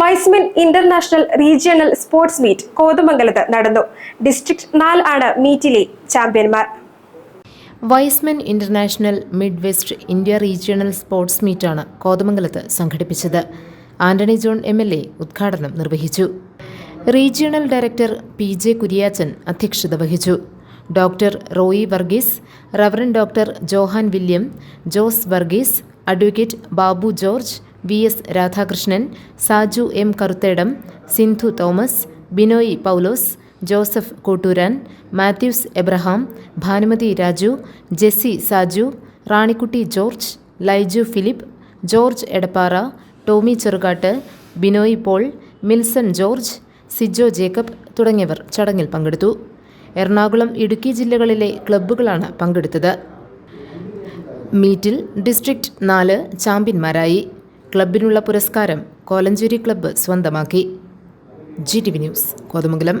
Y's Men international regional sports meet കോതമംഗലത്ത് നടന്നു. District നാല് ആണ് മീറ്റിലെ ചാമ്പ്യന്മാർ. Y's Men international mid west India regional sports മീറ്റാണ് കോതമംഗലത്ത് സംഘടിപ്പിച്ചത്. Antony John M L A ഉദ്ഘാടനം നിർവഹിച്ചു. Regional director P J Kuriachan അധ്യക്ഷത വഹിച്ചു. Doctor Roy Varghese reverend doctor Johan William Jose Varghese advocate Babu George V S Radhakrishnan Saju M Karuthedam Sindhu Thomas Binoy Paulose Joseph Kotturan Mathews Abraham Bhanumathi Raju Jessy Saju Ranikutty George Laiju Philip George Edappara Tomy Cherukattu Binoy Paul Milson George Sijo Jacob തുടങ്ങിയവർ ചടങ്ങിൽ പങ്കെടുത്തു. എറണാകുളം ഇടുക്കി ജില്ലകളിലെ ക്ലബ്ബുകളാണ് പങ്കെടുത്തത്. മീറ്റിൽ district നാല് ചാമ്പ്യന്മാരായി. ക്ലബിനുള്ള പുരസ്കാരം കോലഞ്ചേരി ക്ലബ്ബ് സ്വന്തമാക്കി. G T V news Kothamangalam.